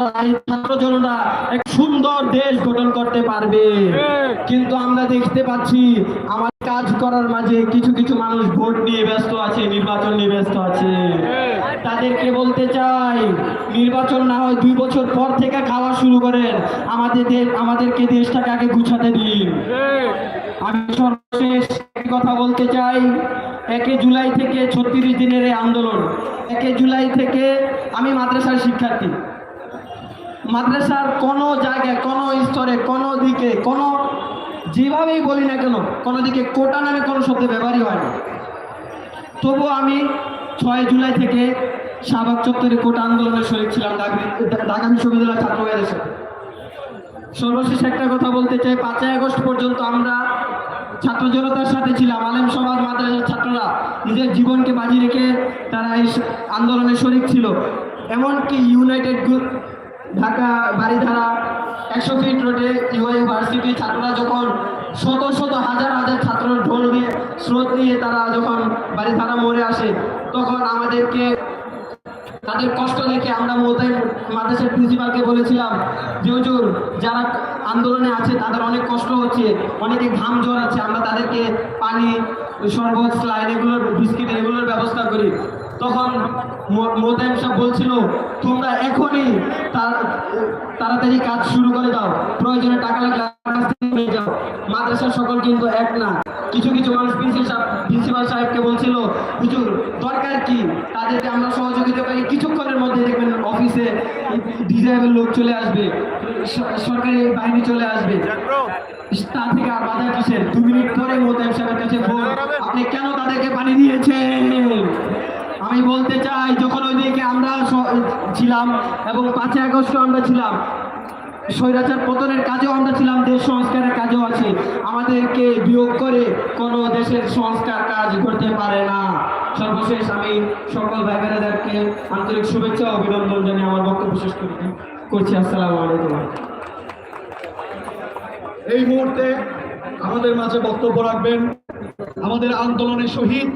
এই ছাত্র জনতা এক সুন্দর দেশ গঠন করতে পারবে। কিন্তু আমরা দেখতে পাচ্ছি আমার কাজ করার মাঝে কিছু কিছু মানুষ ভোট নিয়ে ব্যস্ত আছে, নির্বাচন নিয়ে ব্যস্ত আছে। তাদেরকে বলতে চাই, নির্বাচন না হয় দুই বছর পর থেকে খাওয়া শুরু করেন। আমাদের আমাদেরকে দেশটাকে আগে গুছাতে দিন। আমি সর্বশেষ কথা বলতে চাই, একে জুলাই থেকে ছত্রিশ দিনের এই আন্দোলন। একে জুলাই থেকে আমি মাদ্রাসার শিক্ষার্থী। মাদ্রাসার কোনো জায়গায়, কোনো স্তরে, কোনো দিকে, কোনো যেভাবেই বলি না কেন, কোনো দিকে কোটা নামে কোনো শব্দ ব্যবহারই হয় না। তবু আমি ছয় জুলাই থেকে শাহবাগ চত্বরে কোটা আন্দোলনে শরীর ছিলাম ঢাকা- বিশ্ববিদ্যালয়ের ছাত্র সাথে। সর্বশেষ একটা কথা বলতে চাই, পাঁচই আগস্ট পর্যন্ত আমরা ছাত্র জনতার সাথে ছিলাম, আলেম সমাজ মাদ্রাসার ছাত্ররা নিজের জীবনকে বাজি রেখে তারা এই আন্দোলনে শরিক ছিল। এমনকি ইউনাইটেড ঢাকা বাড়িধারা একশো ফিট রোডে ইউ ইউনিভার্সিটির ছাত্ররা যখন শত শত হাজার হাজার ছাত্র ঢোল দিয়ে স্রোত নিয়ে তারা যখন বাড়িধারা মরে আসে, তখন আমাদেরকে তাদের কষ্ট দেখে আমরা মোতাই মাদ্রাসার প্রিন্সিপালকে বলেছিলাম, যে হুজুর, যারা আন্দোলনে আছে তাদের অনেক কষ্ট হচ্ছে, অনেকে ঘাম জ্বর আছে, আমরা তাদেরকে পানি শরবত স্লাইন এগুলোর বিস্কিট এগুলোর ব্যবস্থা করি। তখন মোতায়েম সাহেব বলছিল, তোমরা এখনই তাড়াতাড়ি কাজ শুরু করে দাও। প্রয়োজনে টাকা লাগলে যাও। মাদ্রাসার সকল কিন্তু এক না। কিছু কিছু মানুষ প্রিন্সিপাল সাহেব, প্রিন্সিপাল সাহেবকে বলছিল, হুজুর, দরকার কি? তাদেরকে আমরা সহযোগিতা করি। কিছুক্ষণের মধ্যে দেখবেন অফিসে ডিজাইবেল লোক চলে আসবে। সরকারি বাহিনী চলে আসবে। তা থেকে আর বাধা কিসের? দু মিনিট পরে মোতায়েম সাহেবের কাছে আপনি কেন তাদেরকে পানি দিয়েছেন? আমি বলতে চাই, যখন ওইদিকে আমরা ছিলাম এবং পাঁচই আগস্ট আমরা ছিলাম, স্বৈরাচার পতনের কাজেও আমরা ছিলাম, দেশ সংস্কারের কাজেও আছে। আমাদেরকে বিয়োগ করে কোনো দেশের সংস্কার কাজ করতে পারে না। সর্বশেষ আমি সকল ভাই বোনেদেরকে আন্তরিক শুভেচ্ছা ও অভিনন্দন জানিয়ে আমার বক্তব্য শেষ করছি করছি, আসসালামু আলাইকুম। এই মুহূর্তে আমাদের মাঝে বক্তব্য রাখবেন আমাদের আন্দোলনের শহীদ